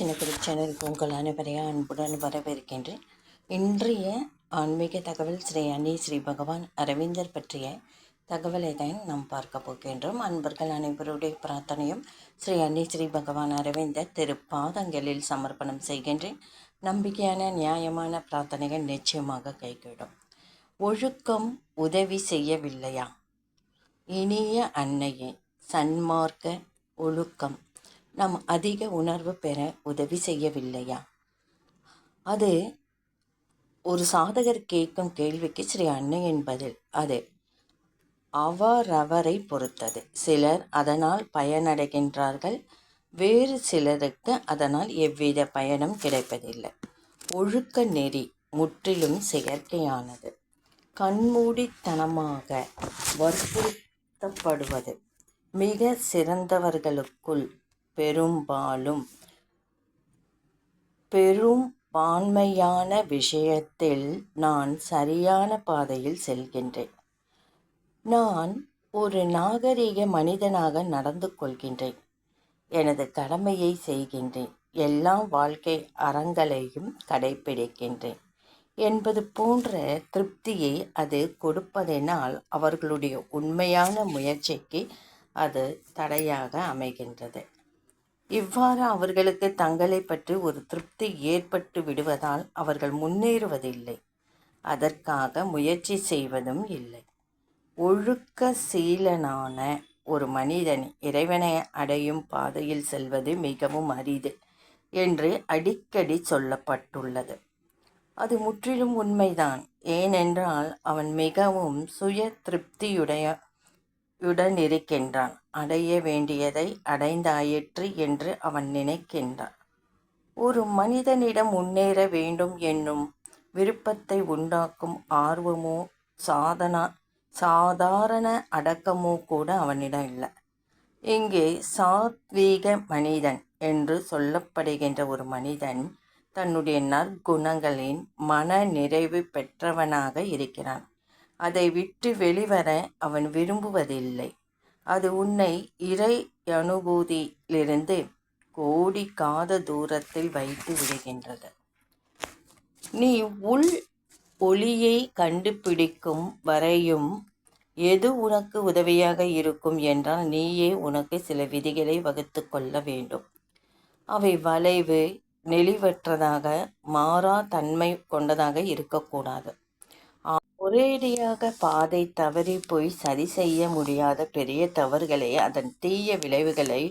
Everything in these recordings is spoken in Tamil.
சின்னக்குடி சேனலுக்கு உங்கள் அனைவரையும் அன்புடன் வரவேற்கின்றேன். இன்றைய ஆன்மீக தகவல் ஸ்ரீ அன்னி ஸ்ரீ பகவான் அரவிந்தர் பற்றிய தகவலை தான் நாம் பார்க்க போகின்றோம். அன்பர்கள் அனைவருடைய பிரார்த்தனையும் ஸ்ரீ அன்னி ஸ்ரீ பகவான் அரவிந்தர் திருப்பாதங்களில் சமர்ப்பணம் செய்கின்றேன். நம்பிக்கையான நியாயமான பிரார்த்தனைகள் நிச்சயமாக கைகூடும். ஒழுக்கம் உதவி செய்யவில்லையா? இனிய அன்னையே சன்மார்க்க ஒழுக்கம் நாம் அதிக உணர்வு பெற உதவி செய்யவில்லையா? அது ஒரு சாதகர் கேட்கும் கேள்விக்கு ஸ்ரீ அன்னையின் பதில். அது அவரவரை பொறுத்தது. சிலர் அதனால் பயனடைகின்றார்கள். வேறு சிலருக்கு அதனால் எவ்வித பயனும் கிடைப்பதில்லை. ஒழுக்க நெறி முற்றிலும் செயற்கையானது. கண்மூடித்தனமாக வற்புறுத்தப்படுவது மிக சிறந்தவர்களுக்குள் பெரும்பாலும். பெரும்பான்மையான விஷயத்தில் நான் சரியான பாதையில் செல்கின்றேன். நான் ஒரு நாகரிக மனிதனாக நடந்து கொள்கின்றேன். எனது கடமையை செய்கின்றேன். எல்லா வாழ்க்கை அறங்களையும் கடைபிடிக்கின்றேன் என்பது போன்ற திருப்தியை அது கொடுப்பதனால் அவர்களுடைய உண்மையான முயற்சிக்கு அது தடையாக அமைகின்றது. இவ்வாறு அவர்களுக்கு தங்களை பற்றி ஒரு திருப்தி ஏற்பட்டு விடுவதால் அவர்கள் முன்னேறுவதில்லை. அதற்காக முயற்சி செய்வதும் இல்லை. ஒழுக்க சீலனான ஒரு மனிதன் இறைவனை அடையும் பாதையில் செல்வது மிகவும் அரிது என்று அடிக்கடி சொல்லப்பட்டுள்ளது. அது முற்றிலும் உண்மைதான். ஏனென்றால் அவன் மிகவும் சுய திருப்தியுடைய உடன் இருக்கின்றான் அடைய வேண்டியதை அடைந்தாயிற்று என்று அவன் நினைக்கின்றான். ஒரு மனிதனிடம் முன்னேற வேண்டும் என்னும் விருப்பத்தை உண்டாக்கும் ஆர்வமோ சாதனா சாதாரண அடக்கமோ கூட அவனிடம் இல்லை. இங்கே சாத்வீக மனிதன் என்று சொல்லப்படுகின்ற ஒரு மனிதன் தன்னுடைய நற்குணங்களின் மன நிறைவு பெற்றவனாக இருக்கிறான். அதை விட்டு வெளிவர அவன் விரும்புவதில்லை. அது உன்னை இறை அனுபூதியிலிருந்து கோடி காத தூரத்தில் வைத்து விடுகின்றது. நீ உள் ஒளியை கண்டுபிடிக்கும் வரையும் எது உனக்கு உதவியாக இருக்கும் என்றால் நீயே உனக்கு சில விதிகளை வகுத்து கொள்ள வேண்டும். அவை வளைவு நெளிவற்றதாக மாறா தன்மை கொண்டதாக இருக்கக்கூடாது. ஒரேடியாக பாதை தவறி போய் சரி செய்ய முடியாத பெரிய தவறுகளை அதன் தீய விளைவுகளை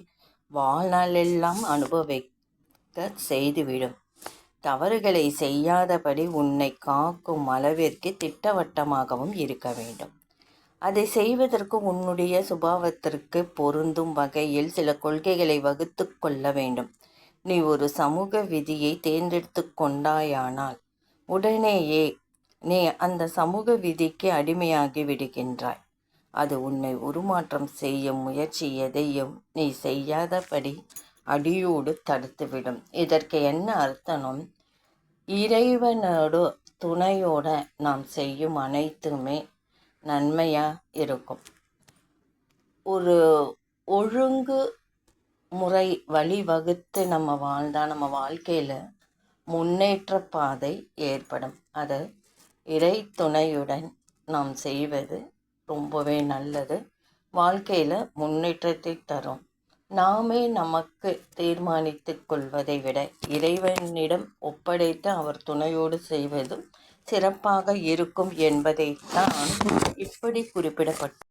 வாழ்நாளெல்லாம் அனுபவிக்க செய்துவிடும். தவறுகளை செய்யாதபடி உன்னை காக்கும் அளவிற்கு திட்டவட்டமாகவும் இருக்க வேண்டும். அதை செய்வதற்கு உன்னுடைய சுபாவத்திற்கு பொருந்தும் வகையில் சில கொள்கைகளை வகுத்து கொள்ள வேண்டும். நீ ஒரு சமூக விதியை தேர்ந்தெடுத்து கொண்டாயானால் உடனேயே நீ அந்த சமூக விதிக்கு அடிமையாகி விடுகின்றாய். அது உன்னை உருமாற்றம் செய்யும் முயற்சி எதையும் நீ செய்யாதபடி அடியோடு தடுத்துவிடும். இதற்கு என்ன அர்த்தம்? இறைவனோடு துணையோட நாம் செய்யும் அனைத்துமே நன்மையாக இருக்கும். ஒரு ஒழுங்கு முறை வழிவகுத்து நம்ம வாழ்ந்தால் நம்ம வாழ்க்கையில் முன்னேற்ற பாதை ஏற்படும். அதை இறை துணையுடன் நாம் செய்வது ரொம்பவே நல்லது. வாழ்க்கையில் முன்னேற்றத்தை தரும். நாமே நமக்கு தீர்மானித்து கொள்வதை விட இறைவனிடம் ஒப்படைத்து அவர் துணையோடு செய்வதும் சிறப்பாக இருக்கும் என்பதைத்தான் இப்படி குறிப்பிடப்பட்டு